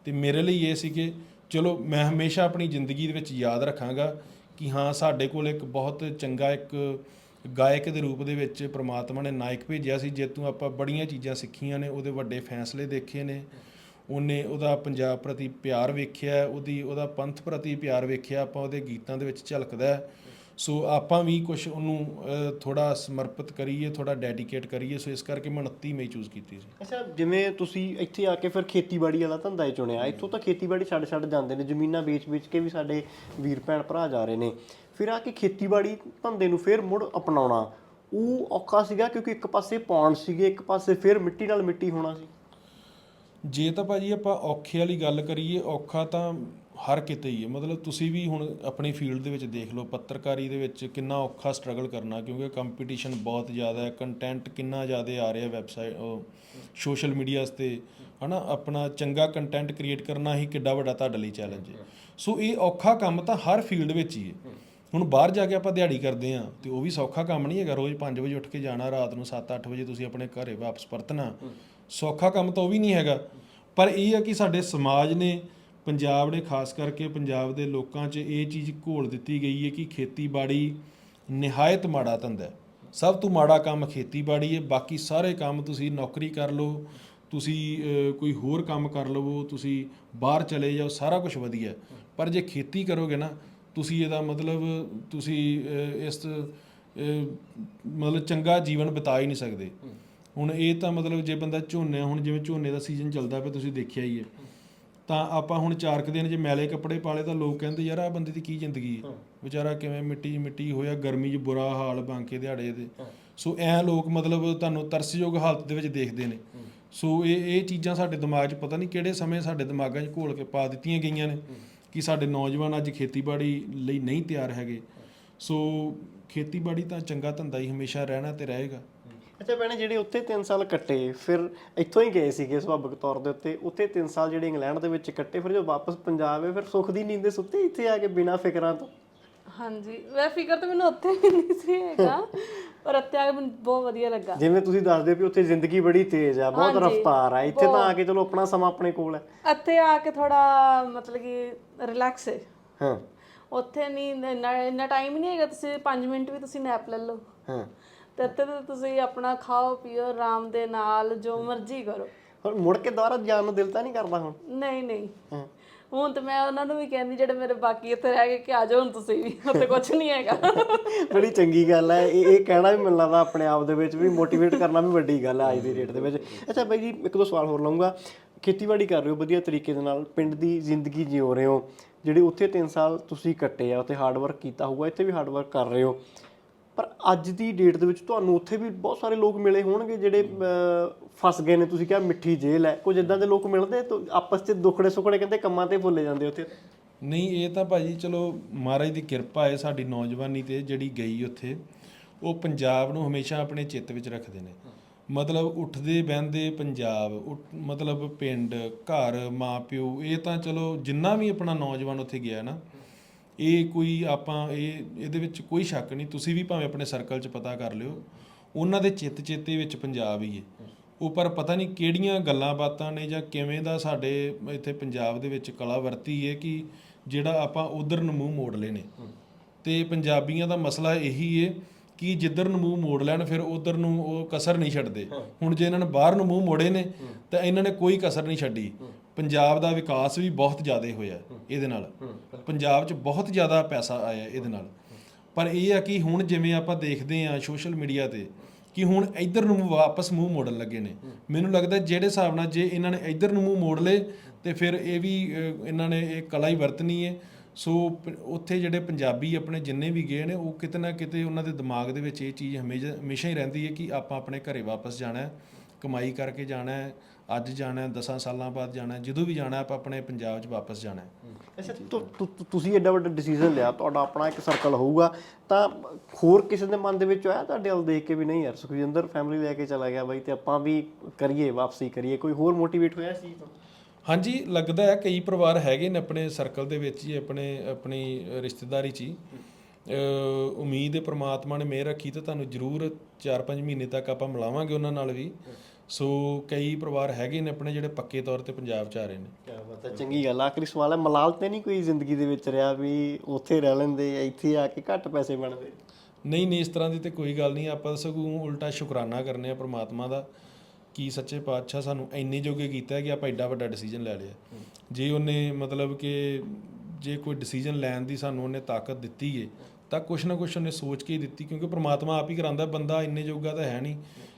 Speaker 2: ਤੇ ਮੇਰੇ ਲਈ ਇਹ ਸੀ ਕਿ ਚਲੋ ਮੈਂ ਹਮੇਸ਼ਾ ਆਪਣੀ ਜ਼ਿੰਦਗੀ ਦੇ ਵਿੱਚ ਯਾਦ ਰੱਖਾਂਗਾ ਕਿ ਹਾਂ, ਸਾਡੇ ਕੋਲ ਇੱਕ ਬਹੁਤ ਚੰਗਾ ਇੱਕ ਗਾਇਕ ਦੇ ਰੂਪ ਦੇ ਵਿੱਚ ਪ੍ਰਮਾਤਮਾ ਨੇ ਨਾਇਕ ਭੇਜਿਆ ਸੀ ਜੇ ਜਿੱਤੋਂ ਆਪਾਂ ਬੜੀਆਂ ਚੀਜ਼ਾਂ ਸਿੱਖੀਆਂ ਨੇ, ਉਹਦੇ ਵੱਡੇ ਫੈਸਲੇ ਦੇਖੇ ਨੇ, ਉਹਨੇ ਉਹਦਾ ਪੰਜਾਬ ਪ੍ਰਤੀ ਪਿਆਰ ਵੇਖਿਆ, ਉਹਦੀ ਉਹਦਾ ਪੰਥ ਪ੍ਰਤੀ ਪਿਆਰ ਵੇਖਿਆ, ਆਪਾਂ ਉਹਦੇ ਗੀਤਾਂ ਦੇ ਵਿੱਚ ਝਲਕਦਾ ਹੈ। ਸੋ ਆਪਾਂ ਵੀ ਕੁਝ ਉਹਨੂੰ ਥੋੜਾ ਸਮਰਪਿਤ ਕਰੀਏ ਥੋੜਾ ਡੈਡੀਕੇਟ ਕਰੀਏ ਸੋ ਇਸ ਕਰਕੇ ਮੈਂ 29 ਮਈ ਚੂਜ਼ ਕੀਤੀ ਸੀ।
Speaker 1: ਅੱਛਾ ਜਿਵੇਂ ਤੁਸੀਂ ਇੱਥੇ ਆ ਕੇ ਫਿਰ ਖੇਤੀਬਾੜੀ ਵਾਲਾ ਧੰਦਾ ਹੀ ਚੁਣਿਆ ਇੱਥੋਂ ਤਾਂ ਖੇਤੀਬਾੜੀ ਛੱਡ ਛੱਡ ਜਾਂਦੇ ਨੇ ਜ਼ਮੀਨਾਂ ਵੇਚ-ਵੇਚ ਕੇ ਵੀ ਸਾਡੇ ਵੀਰ ਭੈਣ ਭਰਾ ਜਾ ਰਹੇ ਨੇ। ਫਿਰ ਆ ਕੇ ਖੇਤੀਬਾੜੀ ਧੰਦੇ ਨੂੰ ਫਿਰ ਮੁੜ ਅਪਣਾਉਣਾ ਉਹ ਔਖਾ ਸੀਗਾ ਕਿਉਂਕਿ ਇੱਕ ਪਾਸੇ ਪੌਣ ਸੀਗੇ ਇੱਕ ਪਾਸੇ ਫਿਰ ਮਿੱਟੀ ਨਾਲ ਮਿੱਟੀ ਹੋਣਾ ਸੀ।
Speaker 2: ਜੇ ਤਾਂ ਭਾਜੀ ਆਪਾਂ ਔਖੇ ਵਾਲੀ ਗੱਲ ਕਰੀਏ ਔਖਾ ਤਾਂ ਹਰ ਕਿਤੇ ਹੀ ਹੈ। ਮਤਲਬ ਤੁਸੀਂ ਵੀ ਹੁਣ ਆਪਣੀ ਫੀਲਡ ਦੇ ਵਿੱਚ ਦੇਖ ਲਓ, ਪੱਤਰਕਾਰੀ ਦੇ ਵਿੱਚ ਕਿੰਨਾ ਔਖਾ ਸਟਰਗਲ ਕਰਨਾ, ਕਿਉਂਕਿ ਕੰਪੀਟੀਸ਼ਨ ਬਹੁਤ ਜ਼ਿਆਦਾ ਹੈ ਕੰਟੈਂਟ ਕਿੰਨਾ ਜ਼ਿਆਦਾ ਆ ਰਿਹਾ ਵੈਬਸਾਈਟ ਸੋਸ਼ਲ ਮੀਡੀਆਸ ਤੇ ਹਨਾ, ਆਪਣਾ ਚੰਗਾ ਕੰਟੈਂਟ ਕ੍ਰੀਏਟ ਕਰਨਾ ਹੀ ਕਿੱਡਾ ਵੱਡਾ ਤੁਹਾਡੇ ਲਈ ਚੈਲੰਜ ਹੈ। ਸੋ ਇਹ ਔਖਾ ਕੰਮ ਤਾਂ ਹਰ ਫੀਲਡ ਵਿੱਚ ਹੀ ਹੈ। ਹੁਣ ਬਾਹਰ ਜਾ ਕੇ ਆਪਾਂ ਦਿਹਾੜੀ ਕਰਦੇ ਆ ਤੇ ਉਹ ਵੀ ਸੌਖਾ ਕੰਮ ਨਹੀਂ ਹੈਗਾ। ਰੋਜ਼ 5 ਵਜੇ ਉੱਠ ਕੇ ਜਾਣਾ, ਰਾਤ ਨੂੰ 7-8 ਵਜੇ ਤੁਸੀਂ ਆਪਣੇ ਘਰੇ ਵਾਪਸ ਪਰਤਣਾ। ਸੌਖਾ ਕੰਮ ਤਾਂ ਉਹ ਵੀ ਨਹੀਂ ਹੈਗਾ। ਪਰ ਇਹ ਆ ਕਿ ਸਾਡੇ ਸਮਾਜ ਨੇ ਪੰਜਾਬ ਨੇ ਖਾਸ ਕਰਕੇ ਪੰਜਾਬ ਦੇ ਲੋਕਾਂ 'ਚ ਇਹ ਚੀਜ਼ ਘੋਲ ਦਿੱਤੀ ਗਈ ਹੈ ਕਿ ਖੇਤੀਬਾੜੀ ਨਿਹਾਇਤ ਮਾੜਾ ਧੰਦਾ ਹੈ। ਸਭ ਤੋਂ ਮਾੜਾ ਕੰਮ ਖੇਤੀਬਾੜੀ ਹੈ ਬਾਕੀ ਸਾਰੇ ਕੰਮ ਤੁਸੀਂ ਨੌਕਰੀ ਕਰ ਲਓ ਤੁਸੀਂ ਕੋਈ ਹੋਰ ਕੰਮ ਕਰ ਲਵੋ ਤੁਸੀਂ ਬਾਹਰ ਚਲੇ ਜਾਓ ਸਾਰਾ ਕੁਝ ਵਧੀਆ। ਪਰ ਜੇ ਖੇਤੀ ਕਰੋਗੇ ਨਾ ਤੁਸੀਂ ਇਹਦਾ ਮਤਲਬ ਤੁਸੀਂ ਇਸ ਮਤਲਬ ਚੰਗਾ ਜੀਵਨ ਬਿਤਾ ਹੀ ਨਹੀਂ ਸਕਦੇ। ਹੁਣ ਇਹ ਤਾਂ ਮਤਲਬ ਜੇ ਬੰਦਾ ਝੋਨੇ ਹੁਣ ਜਿਵੇਂ ਝੋਨੇ ਦਾ ਸੀਜ਼ਨ ਚੱਲਦਾ ਪਿਆ ਤੁਸੀਂ ਦੇਖਿਆ ਹੀ ਹੈ। ਤਾਂ ਆਪਾਂ ਹੁਣ ਚਾਰ ਕੁ ਦਿਨ ਜੇ ਮੈਲੇ ਕੱਪੜੇ ਪਾਲੇ ਤਾਂ ਲੋਕ ਕਹਿੰਦੇ ਯਾਰ ਆ ਬੰਦੇ ਦੀ ਕੀ ਜ਼ਿੰਦਗੀ ਹੈ? ਵਿਚਾਰਾ ਕਿਵੇਂ ਮਿੱਟੀ ਮਿੱਟੀ ਹੋਇਆ ਗਰਮੀ 'ਚ ਬੁਰਾ ਹਾਲ ਬਾਂਕੇ ਦਿਹਾੜੇ ਦੇ। ਸੋ ਐ ਲੋਕ ਮਤਲਬ ਤੁਹਾਨੂੰ ਤਰਸਯੋਗ ਹਾਲਤ ਦੇ ਵਿੱਚ ਦੇਖਦੇ ਨੇ। ਸੋ ਇਹ ਇਹ ਚੀਜ਼ਾਂ ਸਾਡੇ ਦਿਮਾਗ 'ਚ ਪਤਾ ਨਹੀਂ ਕਿਹੜੇ ਸਮੇਂ ਸਾਡੇ ਦਿਮਾਗਾਂ 'ਚ ਘੋਲ ਕੇ ਪਾ ਦਿੱਤੀਆਂ ਗਈਆਂ ਨੇ ਕਿ ਸਾਡੇ ਨੌਜਵਾਨ ਅੱਜ ਖੇਤੀਬਾੜੀ ਲਈ ਨਹੀਂ ਤਿਆਰ ਹੈਗੇ। ਸੋ ਖੇਤੀਬਾੜੀ ਤਾਂ ਚੰਗਾ ਧੰਦਾ ਹੀ ਹਮੇਸ਼ਾ ਰਹਿਣਾ ਤੇ ਰਹੇਗਾ।
Speaker 1: ਅੱਛਾ ਭੈਣੇ ਜਿਹੜੇ ਉੱਥੇ 3 ਸਾਲ ਕੱਟੇ ਫਿਰ ਇੱਥੋਂ ਹੀ ਗਏ ਸੀਗੇ ਸੁਭਾਵਿਕ ਤੌਰ ਦੇ ਉੱਤੇ ਉੱਥੇ 3 ਸਾਲ ਜਿਹੜੇ ਇੰਗਲੈਂਡ ਦੇ ਵਿੱਚ ਕੱਟੇ ਫਿਰ ਜਦੋਂ ਵਾਪਸ ਪੰਜਾਬ ਆਏ ਫਿਰ ਸੁੱਖ ਦੀ ਨੀਂਦ ਸੁੱਤੇ ਇੱਥੇ ਆ ਕੇ ਬਿਨਾਂ ਫਿਕਰਾਂ ਤੋਂ?
Speaker 3: ਹਾਂਜੀ ਵੈ ਫਿਕਰ ਤਾਂ ਮੈਨੂੰ ਉੱਥੇ ਵੀ ਨਹੀਂ ਸੀ ਹੈਗਾ ਪਰ ਇੱਥੇ ਆ ਕੇ ਮੈਨੂੰ ਬਹੁਤ ਵਧੀਆ ਲੱਗਾ।
Speaker 1: ਜਿਵੇਂ ਤੁਸੀਂ ਦੱਸਦੇ ਹੋ ਵੀ ਉੱਥੇ ਜ਼ਿੰਦਗੀ ਬੜੀ ਤੇਜ਼ ਆ ਬਹੁਤ ਰਫ਼ਤਾਰ ਆ ਇੱਥੇ ਤਾਂ ਆ ਕੇ ਚਲੋ ਆਪਣਾ ਸਮਾਂ ਆਪਣੇ ਕੋਲ ਹੈ।
Speaker 3: ਇੱਥੇ ਆ ਕੇ ਥੋੜਾ ਮਤਲਬ ਕਿ ਰਿਲੈਕਸ ਹੈ
Speaker 1: ਹਾਂ।
Speaker 3: ਉੱਥੇ ਨਹੀਂ ਇੰਨਾ ਟਾਈਮ ਨਹੀਂ ਹੈਗਾ ਤੁਸੀਂ 5 ਮਿੰਟ ਵੀ ਤੁਸੀਂ ਨੈਪ ਲੈ ਲਓ।
Speaker 1: ਹਾਂ।
Speaker 3: ਤੇ ਇੱਥੇ ਤਾਂ ਤੁਸੀਂ ਆਪਣਾ ਖਾਓ ਪੀਓ ਆਰਾਮ ਦੇ ਨਾਲ ਜੋ ਮਰਜ਼ੀ ਕਰੋ।
Speaker 1: ਹੁਣ ਮੁੜ ਕੇ ਦੁਬਾਰਾ ਜਾਣ ਨੂੰ ਦਿਲ ਤਾਂ ਨਹੀਂ ਕਰਦਾ ਹੁਣ?
Speaker 3: ਨਹੀਂ ਨਹੀਂ।
Speaker 1: ਹਾਂ।
Speaker 3: ਹੁਣ ਤੇ ਮੈਂ ਉਹਨਾਂ ਨੂੰ ਵੀ ਕਹਿੰਦੀ ਜਿਹੜੇ ਮੇਰੇ ਬਾਕੀ ਇੱਥੇ ਰਹਿ ਗਏ ਕਿ ਆ ਜਾਓ ਹੁਣ ਤੁਸੀਂ ਵੀ ਉੱਥੇ ਕੁਝ ਨਹੀਂ ਹੈਗਾ।
Speaker 1: ਬੜੀ ਚੰਗੀ ਗੱਲ ਹੈ। ਇਹ ਇਹ ਕਹਿਣਾ ਵੀ ਮੈਨੂੰ ਲੱਗਦਾ ਆਪਣੇ ਆਪ ਦੇ ਵਿੱਚ ਵੀ ਮੋਟੀਵੇਟ ਕਰਨਾ ਵੀ ਵੱਡੀ ਗੱਲ ਹੈ ਅੱਜ ਦੀ ਡੇਟ ਦੇ ਵਿੱਚ। ਅੱਛਾ ਬਾਈ ਜੀ ਇੱਕ ਦੋ ਸਵਾਲ ਹੋਰ ਲਵਾਂਗਾ ਖੇਤੀਬਾੜੀ ਕਰ ਰਹੇ ਹੋ ਵਧੀਆ ਤਰੀਕੇ ਦੇ ਨਾਲ ਪਿੰਡ ਦੀ ਜ਼ਿੰਦਗੀ ਜਿਉ ਰਹੇ ਹੋ ਜਿਹੜੇ ਉੱਥੇ 3 ਸਾਲ ਤੁਸੀਂ ਕੱਟੇ ਆ ਉੱਥੇ ਹਾਰਡ ਵਰਕ ਕੀਤਾ ਹੋਊਗਾ ਇੱਥੇ ਵੀ ਹਾਰਡ ਵਰਕ ਕਰ ਰਹੇ ਹੋ। ਪਰ ਅੱਜ ਦੀ ਡੇਟ ਦੇ ਵਿੱਚ ਤੁਹਾਨੂੰ ਉੱਥੇ ਵੀ ਬਹੁਤ ਸਾਰੇ ਲੋਕ ਮਿਲੇ ਹੋਣਗੇ ਜਿਹੜੇ ਫਸ ਗਏ ਨੇ, ਤੁਸੀਂ ਕਿਹਾ ਮਿੱਠੀ ਜੇਲ੍ਹ ਹੈ। ਕੁਝ ਇਦਾਂ ਦੇ ਲੋਕ ਮਿਲਦੇ ਤਾਂ, ਆਪਸ 'ਚ ਦੁੱਖੜੇ ਸੁੱਖੜੇ ਕਹਿੰਦੇ ਕੰਮਾਂ ਤੇ ਭੁੱਲੇ ਜਾਂਦੇ ਉੱਥੇ।
Speaker 2: ਨਹੀਂ, ਇਹ ਤਾਂ ਭਾਜੀ ਚਲੋ ਮਹਾਰਾਜ ਦੀ ਕਿਰਪਾ ਹੈ ਸਾਡੀ ਨੌਜਵਾਨੀ ਤੇ ਜਿਹੜੀ ਗਈ ਉੱਥੇ, ਉਹ ਪੰਜਾਬ ਨੂੰ ਹਮੇਸ਼ਾ ਆਪਣੇ ਚਿੱਤ ਵਿੱਚ ਰੱਖਦੇ ਨੇ। ਮਤਲਬ ਉੱਠਦੇ ਬਹਿੰਦੇ ਪੰਜਾਬ, ਉੱਠ- ਮਤਲਬ ਪਿੰਡ, ਘਰ, ਮਾਪਿਓ, ਇਹ ਤਾਂ ਚਲੋ ਜਿੰਨਾ ਵੀ ਆਪਣਾ ਨੌਜਵਾਨ ਉੱਥੇ ਗਿਆ ਨਾ ਇਹ ਕੋਈ ਆਪਾਂ ਇਹ ਇਹਦੇ ਵਿੱਚ ਕੋਈ ਸ਼ੱਕ ਨਹੀਂ ਤੁਸੀਂ ਵੀ ਭਾਵੇਂ ਆਪਣੇ ਸਰਕਲ 'ਚ ਪਤਾ ਕਰ ਲਿਓ ਉਹਨਾਂ ਦੇ ਚਿੱਤ ਚੇਤੇ ਵਿੱਚ ਪੰਜਾਬ ਹੀ ਹੈ। ਉਹ ਪਰ ਪਤਾ ਨਹੀਂ ਕਿਹੜੀਆਂ ਗੱਲਾਂ ਬਾਤਾਂ ਨੇ ਜਾਂ ਕਿਵੇਂ ਦਾ ਸਾਡੇ ਇੱਥੇ ਪੰਜਾਬ ਦੇ ਵਿੱਚ ਕਲਾ ਵਰਤੀ ਹੈ ਕਿ ਜਿਹੜਾ ਆਪਾਂ ਉਧਰ ਨੂੰ ਮੂੰਹ ਮੋੜ ਲਏ ਨੇ ਤੇ ਪੰਜਾਬੀਆਂ ਦਾ ਮਸਲਾ ਇਹੀ ਹੈ ਕਿ ਜਿੱਧਰ ਨੂੰ ਮੂੰਹ ਮੋੜ ਲੈਣ ਫਿਰ ਉਧਰ ਨੂੰ ਉਹ ਕਸਰ ਨਹੀਂ ਛੱਡਦੇ। ਹੁਣ ਜੇ ਇਹਨਾਂ ਨੇ ਬਾਹਰ ਨੂੰ ਮੂੰਹ ਮੋੜੇ ਨੇ ਤਾਂ ਇਹਨਾਂ ਨੇ ਕੋਈ ਕਸਰ ਨਹੀਂ ਛੱਡੀ। ਪੰਜਾਬ ਦਾ ਵਿਕਾਸ ਵੀ ਬਹੁਤ ਜ਼ਿਆਦਾ ਹੋਇਆ ਇਹਦੇ ਨਾਲ। ਪੰਜਾਬ 'ਚ ਬਹੁਤ ਜ਼ਿਆਦਾ ਪੈਸਾ ਆਇਆ ਇਹਦੇ ਨਾਲ। ਪਰ ਇਹ ਆ ਕਿ ਹੁਣ ਜਿਵੇਂ ਆਪਾਂ ਦੇਖਦੇ ਆ ਸੋਸ਼ਲ ਮੀਡੀਆ ਤੇ ਕਿ ਹੁਣ ਇੱਧਰ ਨੂੰ ਵਾਪਸ ਮੂੰਹ ਮੋੜਨ ਲੱਗੇ ਨੇ। ਮੈਨੂੰ ਲੱਗਦਾ ਜਿਹੜੇ ਹਿਸਾਬ ਨਾਲ ਜੇ ਇਹਨਾਂ ਨੇ ਇੱਧਰ ਨੂੰ ਮੂੰਹ ਮੋੜ ਲਏ ਤੇ ਫਿਰ ਇਹ ਵੀ ਇਹਨਾਂ ਨੇ ਇਹ ਕਲਾ ਹੀ ਵਰਤਣੀ ਹੈ। ਸੋ ਉੱਥੇ ਜਿਹੜੇ ਪੰਜਾਬੀ ਆਪਣੇ ਜਿੰਨੇ ਵੀ ਗਏ ਨੇ ਉਹ ਕਿਤੇ ਨਾ ਕਿਤੇ ਉਹਨਾਂ ਦੇ ਦਿਮਾਗ ਦੇ ਵਿੱਚ ਇਹ ਚੀਜ਼ ਹਮੇਸ਼ਾ ਹਮੇਸ਼ਾ ਹੀ ਰਹਿੰਦੀ ਹੈ ਕਿ ਆਪਾਂ ਆਪਣੇ ਘਰੇ ਵਾਪਸ ਜਾਣਾ ਹੈ ਕਮਾਈ ਕਰਕੇ ਜਾਣਾ ਹੈ ਅੱਜ ਜਾਣਾ ਹੈ 10 ਸਾਲਾਂ ਬਾਅਦ ਜਾਣਾ ਜਦੋਂ ਵੀ ਜਾਣਾ ਆਪਾਂ ਆਪਣੇ ਪੰਜਾਬ 'ਚ ਵਾਪਸ ਜਾਣਾ
Speaker 1: ਅੱਛਾ ਤੁਸੀਂ ਐਡਾ ਵੱਡਾ ਡਿਸੀਜਨ ਲਿਆ ਤੁਹਾਡਾ ਆਪਣਾ ਇੱਕ ਸਰਕਲ ਹੋਊਗਾ ਤਾਂ ਹੋਰ ਕਿਸੇ ਦੇ ਮਨ ਦੇ ਵਿੱਚ ਆਇਆ ਤੁਹਾਡੇ ਵੱਲ ਦੇਖ ਕੇ ਵੀ ਨਹੀਂ ਯਾਰ ਸੁਖਜਿੰਦਰ ਫੈਮਿਲੀ ਲੈ ਕੇ ਚਲਾ ਗਿਆ ਬਾਈ ਤੇ ਆਪਾਂ ਵੀ ਕਰੀਏ ਵਾਪਸੀ ਕਰੀਏ ਕੋਈ ਹੋਰ ਮੋਟੀਵੇਟ ਹੋਇਆ ਸੀ
Speaker 2: ਹਾਂਜੀ ਲੱਗਦਾ ਹੈ ਕਈ ਪਰਿਵਾਰ ਹੈਗੇ ਨੇ ਆਪਣੇ ਸਰਕਲ ਦੇ ਵਿੱਚ ਹੀ ਆਪਣੇ ਆਪਣੀ ਰਿਸ਼ਤੇਦਾਰੀ 'ਚ ਹੀ। ਉਮੀਦ ਹੈ ਪ੍ਰਮਾਤਮਾ ਨੇ ਮਿਹਰ ਰੱਖੀ ਤਾਂ ਤੁਹਾਨੂੰ ਜ਼ਰੂਰ 4-5 ਮਹੀਨੇ ਤੱਕ ਆਪਾਂ ਮਿਲਾਵਾਂਗੇ ਉਹਨਾਂ ਨਾਲ ਵੀ। ਸੋ ਕਈ ਪਰਿਵਾਰ ਹੈਗੇ ਨੇ ਆਪਣੇ ਜਿਹੜੇ ਪੱਕੇ ਤੌਰ ਤੇ ਪੰਜਾਬ 'ਚ ਆ ਰਹੇ ਨੇ।
Speaker 1: ਕਿਆ ਬਾਤ ਹੈ ਚੰਗੀ ਗੱਲ। ਆਖਰੀ ਸਵਾਲ ਹੈ ਮਲਾਲ ਤੇ ਨਹੀਂ ਕੋਈ ਜ਼ਿੰਦਗੀ ਦੇ ਵਿੱਚ ਰਿਹਾ ਵੀ ਉੱਥੇ ਰਹਿ ਲੈਂਦੇ ਇੱਥੇ ਆ ਕੇ ਘੱਟ ਪੈਸੇ ਬਣਦੇ?
Speaker 2: ਨਹੀਂ ਨਹੀਂ ਇਸ ਤਰ੍ਹਾਂ ਦੀ ਤੇ ਕੋਈ ਗੱਲ ਨਹੀਂ। ਆਪਾਂ ਸਗੋਂ ਉਲਟਾ ਸ਼ੁਕਰਾਨਾ ਕਰਨੇ ਆ ਪ੍ਰਮਾਤਮਾ ਦਾ ਕੀ ਸੱਚੇ ਪਾਤਸ਼ਾਹ ਸਾਨੂੰ ਇੰਨੇ ਜੋਗੇ ਕੀਤਾ ਕਿ ਆਪਾਂ ਐਡਾ ਵੱਡਾ ਡਿਸੀਜਨ ਲੈ ਲਿਆ। ਜੇ ਉਹਨੇ ਮਤਲਬ ਕਿ ਜੇ ਕੋਈ ਡਿਸੀਜਨ ਲੈਣ ਦੀ ਸਾਨੂੰ ਉਹਨੇ ਤਾਕਤ ਦਿੱਤੀ ਏ ਤਾਂ ਕੁਛ ਨਾ ਕੁਛ ਉਹਨੇ ਸੋਚ ਕੇ ਹੀ ਦਿੱਤੀ ਕਿਉਂਕਿ ਪ੍ਰਮਾਤਮਾ ਆਪ ਹੀ ਕਰਾਂਦਾ ਬੰਦਾ ਇੰਨੇ ਜੋਗਾ ਤਾਂ ਹੈ ਨਹੀਂ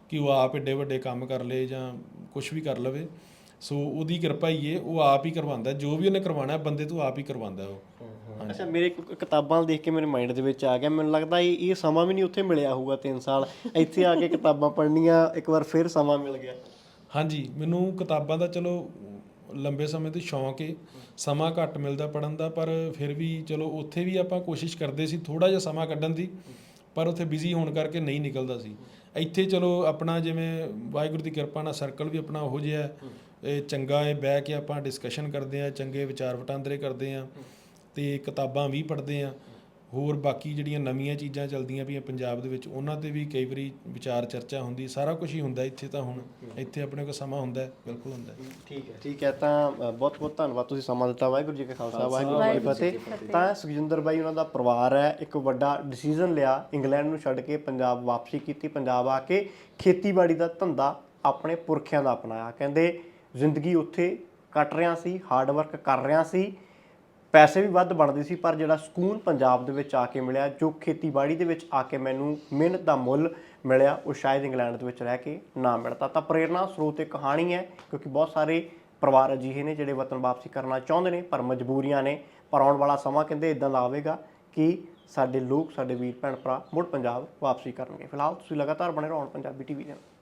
Speaker 2: ਕਿ ਉਹ ਆਪ ਏਡੇ ਵੱਡੇ ਕੰਮ ਕਰ ਲੇ ਜਾਂ ਕੁਛ ਵੀ ਕਰ ਲਵੇ। ਸੋ ਉਹਦੀ ਕਿਰਪਾ ਹੀ ਏ ਉਹ ਆਪ ਹੀ ਕਰਵਾਉਂਦਾ ਜੋ ਵੀ ਉਹਨੇ ਕਰਵਾਉਣਾ ਬੰਦੇ ਤੋਂ ਆਪ ਹੀ ਕਰਵਾਉਂਦਾ ਉਹ।
Speaker 1: ਅੱਛਾ ਮੇਰੇ ਕ- ਕਿਤਾਬਾਂ ਦੇਖ ਕੇ ਮੇਰੇ ਮਾਈਂਡ ਦੇ ਵਿੱਚ ਆ ਗਿਆ ਮੈਨੂੰ ਲੱਗਦਾ ਇਹ ਇਹ ਸਮਾਂ ਵੀ ਨਹੀਂ ਉੱਥੇ ਮਿਲਿਆ ਹੋਊਗਾ 3 ਸਾਲ ਇੱਥੇ ਆ ਕੇ ਕਿਤਾਬਾਂ ਪੜ੍ਹਨੀਆਂ ਇੱਕ ਵਾਰ ਫਿਰ ਸਮਾਂ ਮਿਲ ਗਿਆ।
Speaker 2: ਹਾਂਜੀ ਮੈਨੂੰ ਕਿਤਾਬਾਂ ਦਾ ਚਲੋ ਲੰਬੇ ਸਮੇਂ ਤੋਂ ਸ਼ੌਂਕ ਏ, ਸਮਾਂ ਘੱਟ ਮਿਲਦਾ ਪੜਨ ਦਾ, ਪਰ ਫਿਰ ਵੀ ਚਲੋ ਉੱਥੇ ਵੀ ਆਪਾਂ ਕੋਸ਼ਿਸ਼ ਕਰਦੇ ਸੀ ਥੋੜਾ ਜਿਹਾ ਸਮਾਂ ਕੱਢਣ ਦੀ, ਪਰ ਉੱਥੇ ਬਿਜ਼ੀ ਹੋਣ ਕਰਕੇ ਨਹੀਂ ਨਿਕਲਦਾ ਸੀ। ਇੱਥੇ ਚਲੋ ਆਪਣਾ ਜਿਵੇਂ ਵਾਹਿਗੁਰੂ ਦੀ ਕਿਰਪਾ ਨਾਲ ਸਰਕਲ ਵੀ ਆਪਣਾ ਉਹੋ ਜਿਹਾ ਇਹ ਚੰਗਾ ਹੈ, ਬਹਿ ਕੇ ਆਪਾਂ ਡਿਸਕਸ਼ਨ ਕਰਦੇ ਆ ਚੰਗੇ ਵਿਚਾਰ ਵਟਾਂਦਰੇ ਕਰਦੇ ਆ ਤੇ ਕਿਤਾਬਾਂ ਵੀ ਪੜ੍ਹਦੇ ਆ ਹੋਰ ਬਾਕੀ ਜਿਹੜੀਆਂ ਨਵੀਆਂ ਚੀਜ਼ਾਂ ਚੱਲਦੀਆਂ ਪਈਆਂ ਪੰਜਾਬ ਦੇ ਵਿੱਚ ਉਹਨਾਂ ਤੇ ਵੀ ਕਈ ਵਾਰੀ ਵਿਚਾਰ ਚਰਚਾ ਹੁੰਦੀ ਸਾਰਾ ਕੁਝ ਹੀ ਹੁੰਦਾ ਇੱਥੇ ਤਾਂ ਹੁਣ ਇੱਥੇ ਆਪਣੇ ਕੋਲ ਸਮਾਂ ਹੁੰਦਾ ਹੈ, ਬਿਲਕੁਲ ਹੁੰਦਾ ਹੈ।
Speaker 1: ਠੀਕ ਹੈ। ਠੀਕ ਹੈ ਤਾਂ ਬਹੁਤ ਬਹੁਤ ਧੰਨਵਾਦ ਤੁਸੀਂ ਸਮਾਂ ਦਿੱਤਾ ਵਾਹਿਗੁਰੂ ਜੀ ਕਾ ਖਾਲਸਾ ਵਾਹਿਗੁਰੂ ਜੀ ਕੀ ਫਤਿਹ। ਤਾਂ ਸੁਖਜਿੰਦਰ ਬਾਈ ਉਹਨਾਂ ਦਾ ਪਰਿਵਾਰ ਹੈ ਇੱਕ ਵੱਡਾ ਡਿਸੀਜਨ ਲਿਆ ਇੰਗਲੈਂਡ ਨੂੰ ਛੱਡ ਕੇ ਪੰਜਾਬ ਵਾਪਸੀ ਕੀਤੀ ਪੰਜਾਬ ਆ ਕੇ ਖੇਤੀਬਾੜੀ ਦਾ ਧੰਦਾ ਆਪਣੇ ਪੁਰਖਿਆਂ ਦਾ ਅਪਣਾਇਆ। ਕਹਿੰਦੇ ਜ਼ਿੰਦਗੀ ਉੱਥੇ ਕੱਟ ਰਿਆਂ ਸੀ ਹਾਰਡ ਵਰਕ ਕਰ ਰਿਆਂ ਸੀ ਪੈਸੇ ਵੀ ਵੱਧ ਬਣਦੇ ਸੀ, ਪਰ ਜਿਹੜਾ ਸਕੂਨ ਪੰਜਾਬ ਦੇ ਵਿੱਚ ਆ ਕੇ ਮਿਲਿਆ, ਜੋ ਖੇਤੀਬਾੜੀ ਦੇ ਵਿੱਚ ਆ ਕੇ ਮੈਨੂੰ ਮਿਹਨਤ ਦਾ ਮੁੱਲ ਮਿਲਿਆ, ਉਹ ਸ਼ਾਇਦ ਇੰਗਲੈਂਡ ਦੇ ਵਿੱਚ ਰਹਿ ਕੇ ਨਾ ਮਿਲਦਾ। ਤਾਂ ਪ੍ਰੇਰਣਾ ਸਰੋਤ ਇੱਕ ਕਹਾਣੀ ਹੈ, ਕਿਉਂਕਿ ਬਹੁਤ ਸਾਰੇ ਪਰਿਵਾਰ ਅਜਿਹੇ ਨੇ ਜਿਹੜੇ ਵਤਨ ਵਾਪਸੀ ਕਰਨਾ ਚਾਹੁੰਦੇ ਨੇ, ਪਰ ਮਜਬੂਰੀਆਂ ਨੇ। ਪਰ ਆਉਣ ਵਾਲਾ ਸਮਾਂ ਕਹਿੰਦੇ ਇਦਾਂ ਦਾ ਆਵੇਗਾ ਕਿ ਸਾਡੇ ਲੋਕ, ਸਾਡੇ ਵੀਰ, ਭੈਣ ਭਰਾ ਮੁੜ ਪੰਜਾਬ ਵਾਪਸੀ ਕਰਨਗੇ। ਫਿਲਹਾਲ ਤੁਸੀਂ ਲਗਾਤਾਰ ਬਣੇ ਰਹੋ ਹੁਣ ਪੰਜਾਬੀ ਟੀਵੀ ਦੇ ਨਾਲ।